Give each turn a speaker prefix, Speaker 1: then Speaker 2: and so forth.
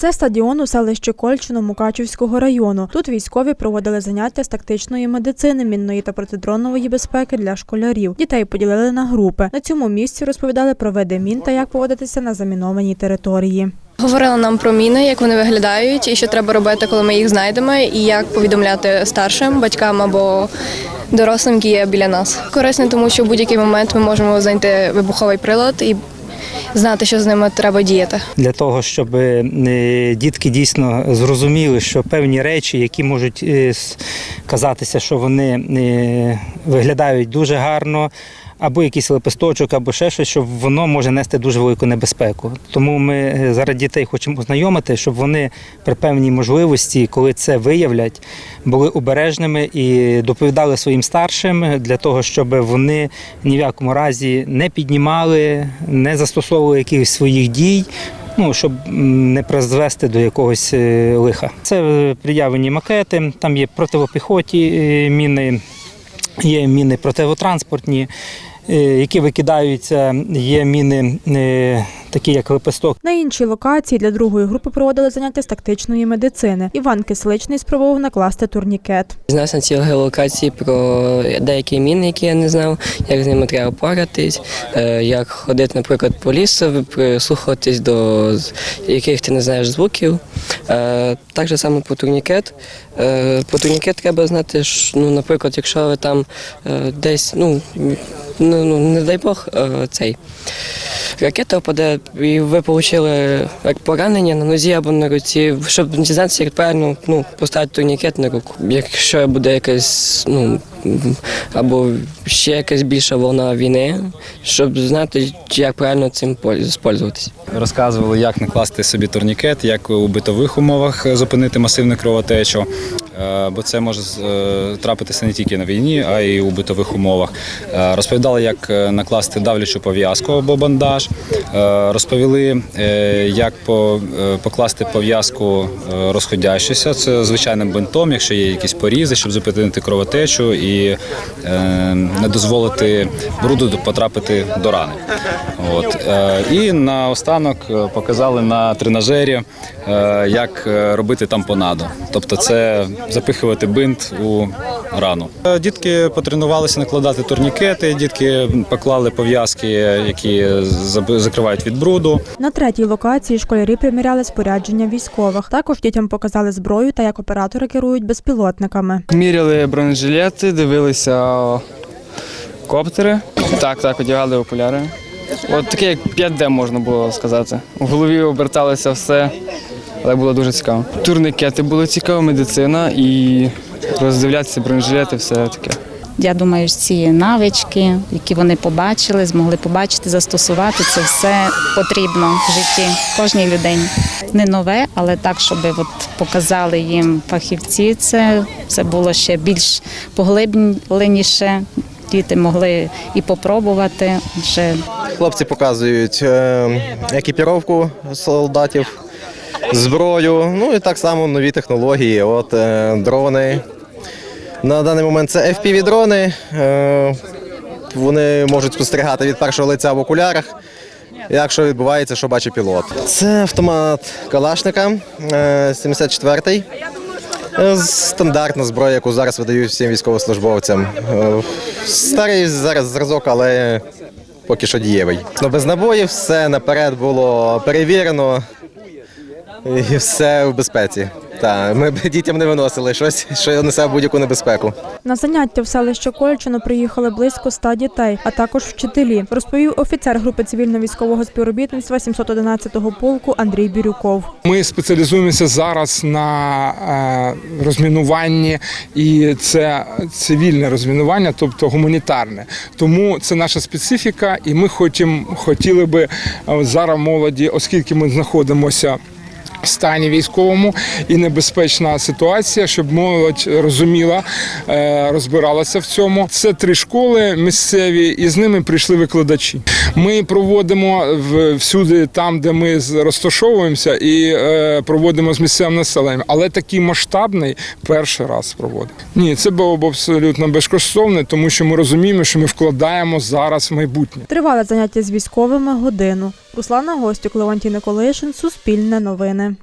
Speaker 1: Це стадіон у селищі Кольчино Мукачівського району. Тут військові проводили заняття з тактичної медицини, мінної та протидронової безпеки для школярів. Дітей поділили на групи. На цьому місці розповідали про види мін та як поводитися на замінованій території.
Speaker 2: Говорили нам про міни, як вони виглядають, і що треба робити, коли ми їх знайдемо, і як повідомляти старшим батькам або дорослим, які є біля нас. Корисно, тому що в будь-який момент ми можемо знайти вибуховий прилад і знати, що з ними треба діяти.
Speaker 3: для того, щоб е, дітки дійсно зрозуміли, що певні речі, які можуть е, казатися, що вони е, виглядають дуже гарно. Або якийсь лепесточок, або ще щось, щоб воно може нести дуже велику небезпеку. Тому ми е, зараз дітей хочемо ознайомити, щоб вони при певній можливості, коли це виявлять, були обережними і доповідали своїм старшим для того, щоб вони ні в якому разі не піднімали, не застосовували якихось своїх дій. Ну, щоб не призвести до якогось е, лиха. Це е, приявлені макети, там є противопіхоті міни, є міни противотранспортні, які викидаються, є міни е, такі, як лепесток.
Speaker 1: На іншій локації для другої групи проводили заняття з тактичної медицини. Іван Кисличний спробував накласти турнікет.
Speaker 4: Дізнався на цій геолокації про деякі міни, які я не знав, як з ними треба поратись, е, як ходити, наприклад, по лісу, прислухатись до яких ти не знаєш звуків. Е, Так же само про турнікет. Е, Про турнікет треба знати, що, ну, наприклад, якщо ви там е, десь, ну, ну, не дай Бог, е, цей. Ракета впаде, і ви отримали поранення на нозі або на руці, щоб дізнатися, як правильно ну, поставити турнікет на руку. Якщо буде якась, ну або ще якась більша волна війни, щоб знати, як правильно цим спользуватися.
Speaker 5: Розказували, як накласти собі турнікет, як у битових умовах зупинити масивну кровотечу, бо це може е, трапитися не тільки на війні, а й у битових умовах. Е, Розповідали, як е, накласти давлячу пов'язку або бандаж. Е, Розповіли, е, як е, покласти пов'язку е, розходящуся. Це звичайним бинтом, якщо є якісь порізи, щоб зупинити кровотечу і е, не дозволити бруду потрапити до рани. От. е, І наостанок е, показали на тренажері, е, як е, робити тампонаду. Тобто це запихувати бинт у рану. Е, Дітки потренувалися накладати турнікети, дітки поклали пов'язки, які закривають від бруду.
Speaker 1: На третій локації школярі приміряли спорядження військових. Також дітям показали зброю та як оператори керують безпілотниками.
Speaker 6: Міряли бронежилети, дивилися коптери. Так, так, одягали окуляри. От таке, як 5D можна було сказати. У голові оберталося все, але було дуже цікаво. Турникети було цікаво, медицина і роздивлятися бронежилети, все таке.
Speaker 7: Я думаю, що ці навички, які вони побачили, змогли побачити, застосувати, це все потрібно в житті кожній людині. Не нове, але так, щоб от показали їм фахівці, це, це було ще більш поглибленіше. Діти могли і попробувати вже
Speaker 8: Хлопці показують е, екіпіровку солдатів, зброю, ну і так само нові технології. От е, дрони. На даний момент це FPV-дрони. Е, вони можуть спостерігати від першого лиця в окулярах. Як що відбувається, що бачить пілот. Це автомат Калашника е, 74-й. Е, Стандартна зброя, яку зараз видають всім військовослужбовцям. Е, Старий зараз зразок, але поки що дієвий. Ну, без набоїв все наперед було перевірено і все в безпеці. Так, ми б дітям не виносили щось, що несе будь-яку небезпеку.
Speaker 1: На заняття в селище Кольчино приїхали близько ста дітей, а також вчителі, розповів офіцер групи цивільно-військового співробітництва 711-го полку Андрій Бірюков.
Speaker 9: Ми спеціалізуємося зараз на е, розмінуванні, і це цивільне розмінування, тобто гуманітарне. Тому це наша специфіка, і ми хотім, хотіли би е, зараз молоді, оскільки ми знаходимося. Стані військовому і небезпечна ситуація, щоб молодь розуміла, е, розбиралася в цьому. Це три школи місцеві, і з ними прийшли викладачі. Ми проводимо всюди, там, де ми розташовуємося, і е, проводимо з місцевим населенням. Але такий масштабний перший раз проводимо. Ні, це було б абсолютно безкоштовне, тому що ми розуміємо, що ми вкладаємо зараз в майбутнє.
Speaker 1: Тривали заняття з військовими годину. Руслана Гостюк, Леонтій Николишин, Суспільне новини.